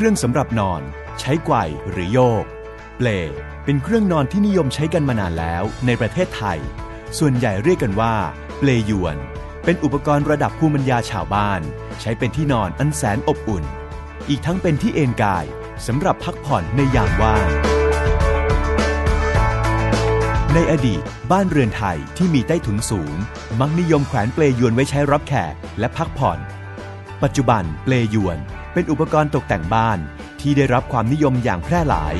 เครื่องสำหรับนอน ใช้ไกวหรือโยก เปลเป็นเครื่องนอนที่นิยมใช้กันมานานแล้วในประเทศไทย ส่วนใหญ่เรียกกันว่า เปลยวน เป็นอุปกรณ์ระดับภูมิปัญญาชาวบ้าน ใช้เป็นที่นอนอันแสนอบอุ่น อีกทั้งเป็นที่เอนกายสำหรับพักผ่อนในยามว่างในอดีต บ้านเรือนไทยที่มีใต้ถุนสูง มักนิยมแขวนเปลยวนไว้ใช้รับแขกและพักผ่อน ปัจจุบันเปลยวน เป็นอุปกรณ์ตกแต่งบ้านที่ได้รับความนิยมอย่างแพร่หลาย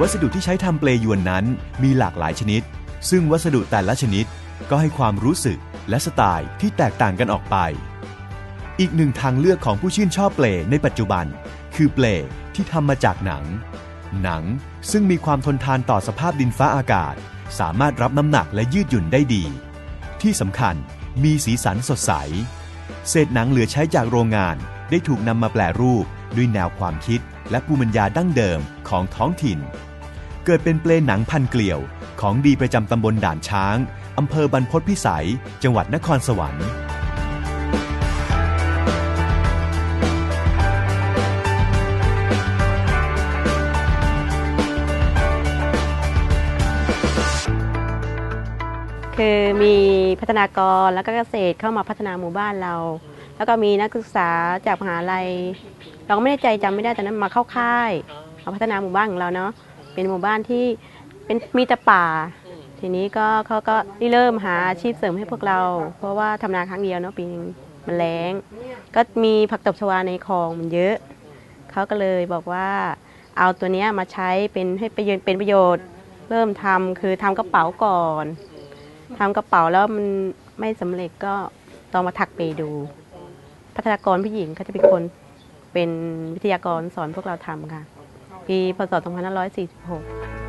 วัสดุที่ใช้ทำเปลยวนนั้นมีหลากหลายชนิด ซึ่งวัสดุแต่ละชนิดก็ให้ความรู้สึกและสไตล์ที่แตกต่างกันออกไป อีกหนึ่งทางเลือกของผู้ชื่นชอบเปลในปัจจุบัน คือเปลที่ทำมาจากหนัง หนังซึ่งมีความทนทานต่อสภาพดินฟ้าอากาศ สามารถรับน้ำหนักและยืดหยุ่นได้ดี ที่สำคัญมีสีสันสดใส เศษหนังเหลือใช้จากโรงงานได้ถูกนำมาแปลรูปด้วยแนวความคิดและภูมิปัญญาดั้งเดิมของท้องถิ่น เกิดเป็นเปลหนังพันเกลียว ของดีประจำตำบลด่านช้างอำเภอบรรพตพิสัย จังหวัดนครสวรรค์ คือมีพัฒนากรแล้วก็เกษตรเข้ามาพัฒนาหมู่บ้านเรา แล้วก็มีนักศึกษาจากมหาลัย เราก็ไม่ได้ใจจำไม่ได้แต่นั้นมาเข้าค่ายมาพัฒนาหมู่บ้านของเราเนาะเป็นหมู่บ้านที่เป็นมีแต่ป่า ทีนี้ก็เขาก็ได้เริ่มหาอาชีพเสริมให้พวกเรา เพราะว่าทำนาครั้งเดียวเนาะปีนึงมันแล้ง ก็มีผักตบชวาในคลองมันเยอะ เขาก็เลยบอกว่าเอาตัวเนี้ยมาใช้เป็นให้ประโยชน์เป็นประโยชน์ เริ่มทำคือทำกระเป๋าก่อน ทำกระเป๋าแล้วมันไม่สำเร็จก็ต้องมาถักเปดู พัฒนากรผู้หญิงเขาจะเป็นคนเป็นวิทยากรสอนพวกเราทำค่ะ ปีพศ2546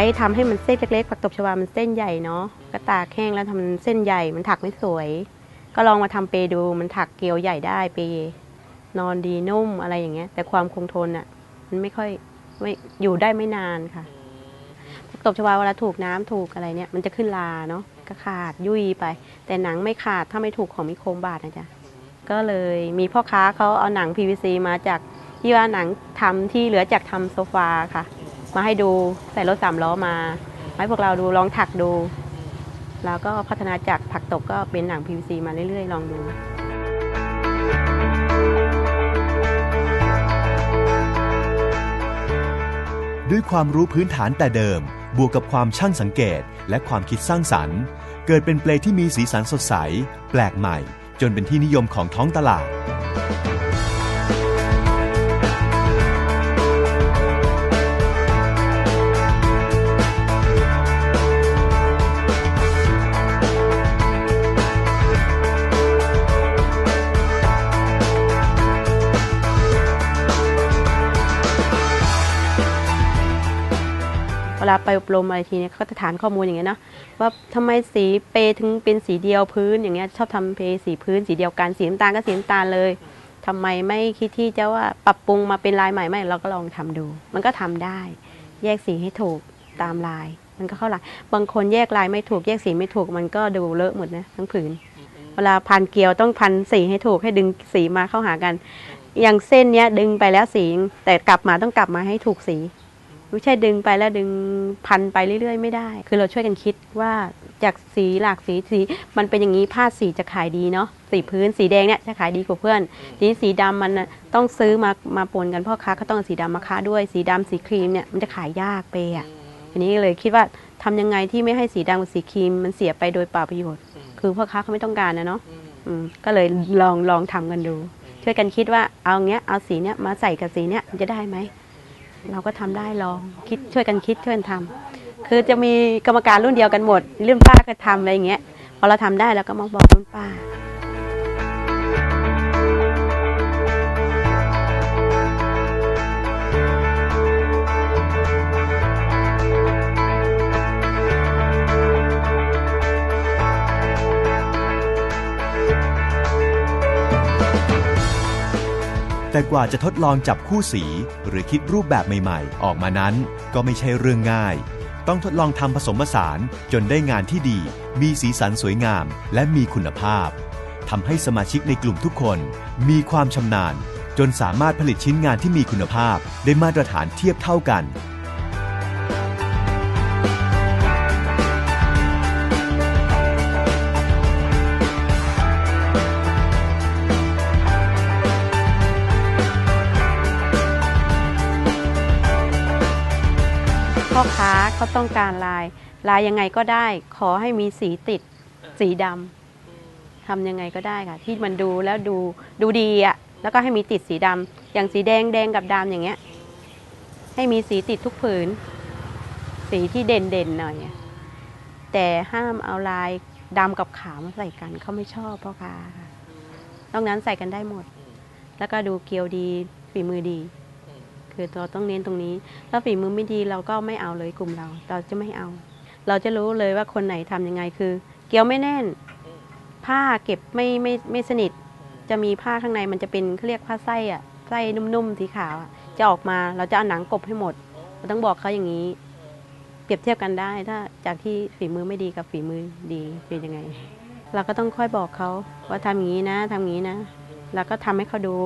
ช้ทำให้มันเส้นเล็กๆผักตบชวามันเส้นใหญ่เนาะก็ตากแห้งแล้วทำเส้นใหญ่มันถักไม่สวย ก็ลองมาทำเปดูมันถักเกลียวใหญ่ได้เป นอนดีนุ่มอะไรอย่างเงี้ย แต่ความคงทนอะ มันไม่ค่อยไม่อยู่ได้ไม่นานค่ะผักตบชวาเวลาถูกน้ำถูกอะไรเนี่ย มันจะขึ้นลาเนาะก็ขาดยุ่ยไป แต่หนังไม่ขาดถ้าไม่ถูกของมีโคมบาดนะจ๊ะก็เลยมีพ่อค้าเขาเอาหนัง PVC มาจากที่ว่าหนังทำที่เหลือจากทำโซฟาค่ะ มาให้ดูใส่รถสามล้อมาให้พวกเราดูลองถักดู แล้วก็พัฒนาจากผักตบก็เป็นหนัง PVC มาเรื่อยๆ ลองดูด้วยความรู้พื้นฐานแต่เดิม บวกกับความช่างสังเกต และความคิดสร้างสรรค์ เกิดเป็นเปลที่มีสีสันสดใส แปลกใหม่ จนเป็นที่นิยมของท้องตลาด ลาไปอบรมอะไรทีเนี่ยเขาก็จะฐานข้อมูลอย่างเงี้ยเนาะว่าทำไมสีเปถึงเป็นสีเดียวพื้นอย่างเงี้ยชอบทำเปสีพื้นสีเดียวกันสีน้ำตาลก็สีน้ำตาลเลยทำไมไม่คิดที่จะว่าปรับปรุงมาเป็นลายใหม่ไหมเราก็ลองทำดู มันก็ทำได้ แยกสีให้ถูกตามลาย มันก็เข้าลายบางคนแยกลายไม่ถูกแยกสีไม่ถูกมันก็ดูเลอะหมดนะทั้งผืน เวลาพันเกลียวต้องพันสีให้ถูกให้ดึงสีมาเข้าหากัน อย่างเส้นเนี้ยดึงไปแล้วสีแต่กลับมาต้องกลับมาให้ถูกสี ไม่ใช่ดึงไปแล้วดึงพันไปเรื่อยๆ ไม่ได้ คือเราช่วยกันคิดว่าจากสีหลากสีสีมันเป็นอย่างนี้ผ้าสีจะขายดีเนาะสีพื้นสีแดงเนี่ยจะขายดีกว่าเพื่อนทีนี้สีดำมันน่ะต้องซื้อมามาปนกันพ่อค้าก็ต้องเอาสีดำมาค้าด้วยสีดำสีครีมเนี่ยมันจะขายยากไปอะทีนี้เลยคิดว่าทำยังไงที่ไม่ให้สีดำกับสีครีมมันเสียไปโดยเปล่าประโยชน์ คือพ่อค้าเขาไม่ต้องการนะเนาะอืมอืมก็เลยลองลองทำกันดู ช่วยกันคิดว่าเอาเงี้ยเอาสีเนี้ยมาใส่กับสีเนี้ยมันจะได้ไหม เราก็ทำได้ลองคิดช่วยกันคิดช่วยกันทำคือจะมีกรรมการรุ่นเดียวกันหมดรุ่นป้าก็ทำอะไรอย่างเงี้ยพอเราทำได้เราก็มาบอกรุ่นป้า แต่กว่าจะทดลองจับคู่สี หรือคิดรูปแบบใหม่ๆ ออกมานั้น ก็ไม่ใช่เรื่องง่าย ต้องทดลองทำผสมผสานจนได้งานที่ดี มีสีสันสวยงาม และมีคุณภาพทำให้สมาชิกในกลุ่มทุกคน มีความชำนาญ จนสามารถผลิตชิ้นงานที่มีคุณภาพ ได้มาตรฐานเทียบเท่ากัน เขาต้องการลาย ลายยังไงก็ได้ ขอให้มีสีติดสีดำทำยังไงก็ได้ค่ะ ที่มันดูแล้วดูดูดีอะแล้วก็ให้มีติดสีดำอย่างสีแดงแดงกับดำอย่างเงี้ย ให้มีสีติดทุกผืน สีที่เด่นเด่นหน่อยแต่ห้ามเอาลายดำกับขาวมาใส่กันเขาไม่ชอบพ่อค้าค่ะนอกนั้นใส่กันได้หมด แล้วก็ดูเกลียวดีฝีมือดี คือเราต้องเน้นตรงนี้ ถ้าฝีมือไม่ดีเราก็ไม่เอาเลยกลุ่มเรา เราจะไม่เอา เราจะรู้เลยว่าคนไหนทำยังไงคือ เกลียวไม่แน่น ผ้าเก็บไม่ไม่ไม่สนิท จะมีผ้าข้างในมันจะเป็นเขาเรียกผ้าไส้อะไส้นุ่มๆสีขาวอะจะออกมาเราจะเอาหนังกบให้หมดเราต้องบอกเขาอย่างนี้ เปรียบเทียบกันได้ถ้าจากที่ฝีมือไม่ดีกับฝีมือดีเป็นยังไง เราก็ต้องค่อยบอกเขาว่าทำอย่างนี้นะทำอย่างนี้นะ แล้วก็ทำให้เขาดู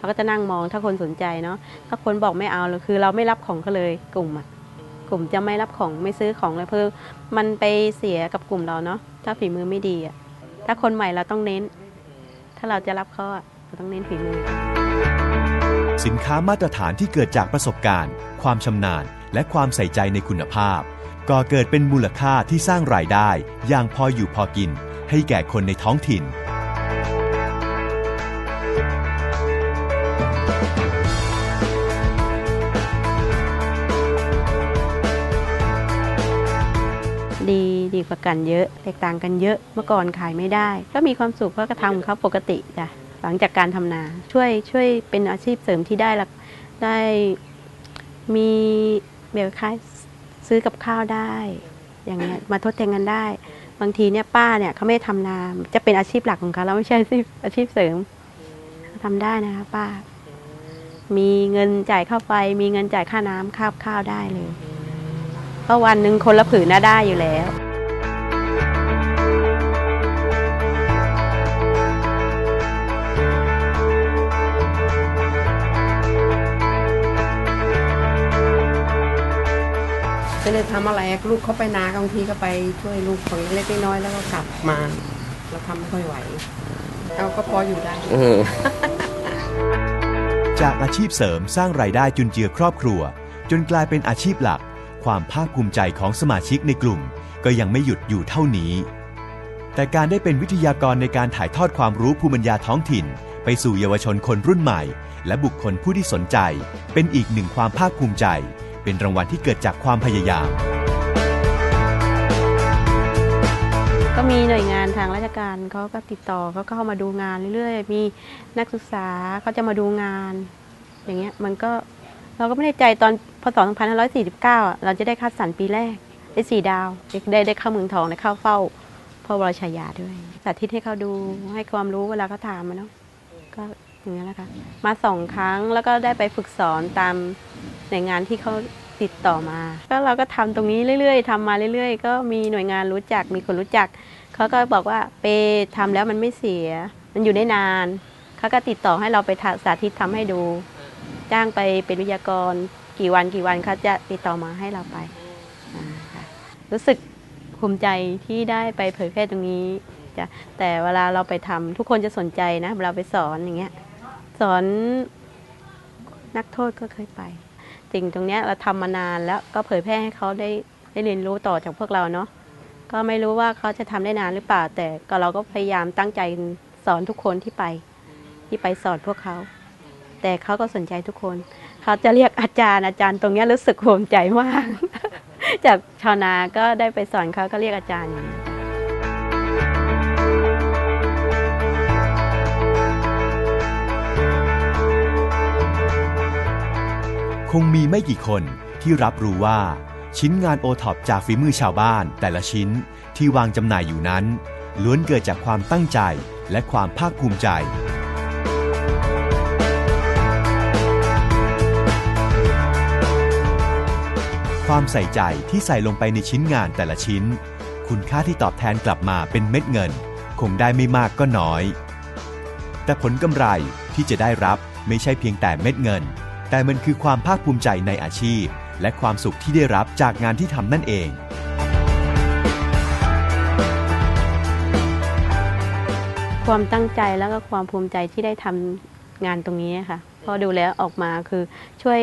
เขาก็จะนั่งมองถ้าคนสนใจเนาะถ้าคนบอกไม่เอาเลยคือเราไม่รับของเขาเลยกลุ่มอะกลุ่มจะไม่รับของไม่ซื้อของเลยเพื่อมันไปเสียกับกลุ่มเราเนาะถ้าฝีมือไม่ดีอะถ้าคนใหม่เราต้องเน้น ถ้าเราจะรับเขาอะเราต้องเน้นฝีมือ สินค้ามาตรฐานที่เกิดจากประสบการณ์ ความชำนาญ และความใส่ใจในคุณภาพก่อเกิดเป็นมูลค่าที่สร้างรายได้ อย่างพออยู่พอกิน ให้แก่คนในท้องถิ่น ดีดีกว่ากันเยอะ แตกต่างกันเยอะเมื่อก่อนขายไม่ได้ ก็มีความสุขเพราะก็ทำของเขาปกติจ้ะหลังจากการทำนา ช่วยช่วยเป็นอาชีพเสริมที่ได้ละได้มีแบบคล้ายซื้อกับข้าวได้ อย่างเงี้ยมาทดแทนกันได้ บางทีเนี่ยป้าเนี่ยเขาไม่ทำนาจะเป็นอาชีพหลักของเขาแล้วไม่ใช่อาชีพอาชีพเสริมทำได้นะคะป้า มีเงินจ่ายค่าไฟ มีเงินจ่ายค่าน้ำค่าข้าวได้เลยเพราะวันหนึ่งคนละผืนน่าได้อยู่แล้ว ไม่ได้ทำอะไรลูกเขาไปนาบางทีก็ไปช่วยลูกของเล็กๆน้อยๆแล้วก็กลับมา เราทำไม่ค่อยไหวเราก็พออยู่ได้จากอาชีพเสริมสร้างรายได้จุนเจือครอบครัว จนกลายเป็นอาชีพหลัก ความภาคภูมิใจของสมาชิกในกลุ่ม ก็ยังไม่หยุดอยู่เท่านี้ แต่การได้เป็นวิทยากรในการถ่ายทอดความรู้ภูมิปัญญาท้องถิ่น ไปสู่เยาวชนคนรุ่นใหม่ และบุคคลผู้ที่สนใจ เป็นอีกหนึ่งความภาคภูมิใจ เป็นรางวัลที่เกิดจากความพยายาม ก็มีหน่วยงานทางราชการเขาก็ติดต่อเขาก็เข้ามาดูงานเรื่อยๆ มีนักศึกษาเขาจะมาดูงาน อย่างเงี้ยมันก็เราก็ไม่ได้ใจตอนพศ2549อะเราจะได้คัดสรรปีแรกได้สี่ดาวได้ได้เข้าเมืองทองได้เข้าเฝ้าพ่อวรชายาด้วยสาธิตให้เขาดูให้ความรู้เวลาเขาถามมาเนาะก็ อย่างนี้แหละค่ะมาสองครั้งแล้วก็ได้ไปฝึกสอนตามหน่วยงานที่เขาติดต่อมา ก็เราก็ทำตรงนี้เรื่อย ๆทำมาเรื่อย ๆ ก็มีหน่วยงานรู้จักมีคนรู้จักเขาก็บอกว่าเปทำแล้วมันไม่เสีย มันอยู่ได้นานเขาก็ติดต่อให้เราไปสาธิตทำให้ดู จ้างไปเป็นวิทยากรกี่วันกี่วันเขาจะติดต่อมาให้เราไป รู้สึกภูมิใจที่ได้ไปเผยแพร่ตรงนี้จ้ะแต่เวลาเราไปทำทุกคนจะสนใจนะเวลาไปสอนอย่างเงี้ย สอนนักโทษก็เคยไป สิ่งตรงนี้เราทำมานานแล้วก็เผยแพร่ให้เขาได้ได้เรียนรู้ต่อจากพวกเราเนาะก็ไม่รู้ว่าเขาจะทำได้นานหรือเปล่า แต่ก็เราก็พยายามตั้งใจสอนทุกคนที่ไป ที่ไปสอนพวกเขา แต่เขาก็สนใจทุกคน เขาจะเรียกอาจารย์อาจารย์ตรงนี้รู้สึกภูมิใจมาก จากชาวนาก็ได้ไปสอนเขาก็เรียกอาจารย์อย่างนี้ คงมีไม่กี่คนที่รับรู้ว่า ชิ้นงานโอท็อปจากฝีมือชาวบ้าน แต่ละชิ้นที่วางจำหน่ายอยู่นั้น ล้วนเกิดจากความตั้งใจและความภาคภูมิใจ ความใส่ใจที่ใส่ลงไปในชิ้นงานแต่ละชิ้น คุณค่าที่ตอบแทนกลับมาเป็นเม็ดเงิน คงได้ไม่มากก็น้อย แต่ผลกำไรที่จะได้รับไม่ใช่เพียงแต่เม็ดเงิน แต่มันคือความภาคภูมิใจในอาชีพ และความสุขที่ได้รับจากงานที่ทำนั่นเอง ความตั้งใจแล้วก็ความภูมิใจที่ได้ทำงานตรงนี้ค่ะพอดูแล้วออกมาคือช่วย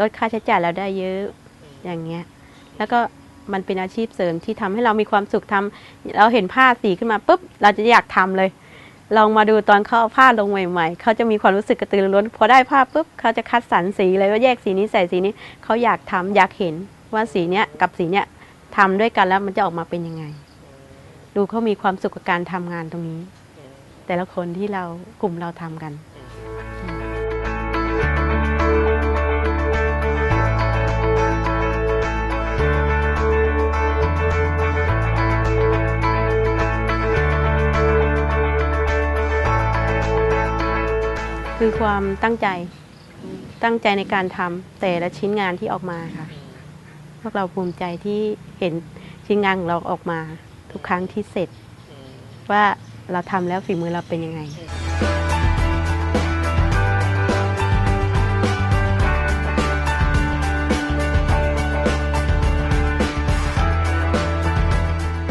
ลดค่าใช้จ่ายเราได้เยอะอย่างเงี้ย แล้วก็มันเป็นอาชีพเสริมที่ทำให้เรามีความสุขทำเราเห็นผ้าสีขึ้นมาปุ๊บ เราจะอยากทำเลย ลองมาดูตอนเขาเอาผ้าลงใหม่ ๆ เขาจะมีความรู้สึกกระตือรือร้น พอได้ผ้าปุ๊บเขาจะคัดสรรสีเลยว่าแยกสีนี้ใส่สีนี้เขาอยากทำอยากเห็นว่าสีเนี้ยกับสีเนี้ยทำด้วยกันแล้วมันจะออกมาเป็นยังไง ดูเขามีความสุขกับการทำงานตรงนี้ แต่ละคนที่เรากลุ่มเราทำกัน คือความตั้งใจตั้งใจในการทำแต่ละชิ้นงานที่ออกมาค่ะ พวกเราภูมิใจที่เห็นชิ้นงานของเราออกมา ทุกครั้งที่เสร็จ ว่าเราทำแล้วฝีมือเราเป็นยังไง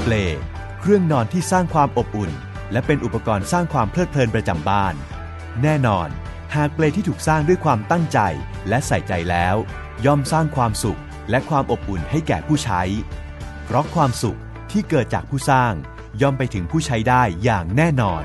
เปลเครื่องนอนที่สร้างความอบอุ่น และเป็นอุปกรณ์สร้างความเพลิดเพลินประจำบ้าน แน่นอน หากเปลที่ถูกสร้างด้วยความตั้งใจและใส่ใจแล้ว ย่อมสร้างความสุขและความอบอุ่นให้แก่ผู้ใช้ เพราะความสุขที่เกิดจากผู้สร้างย่อมไปถึงผู้ใช้ได้อย่างแน่นอน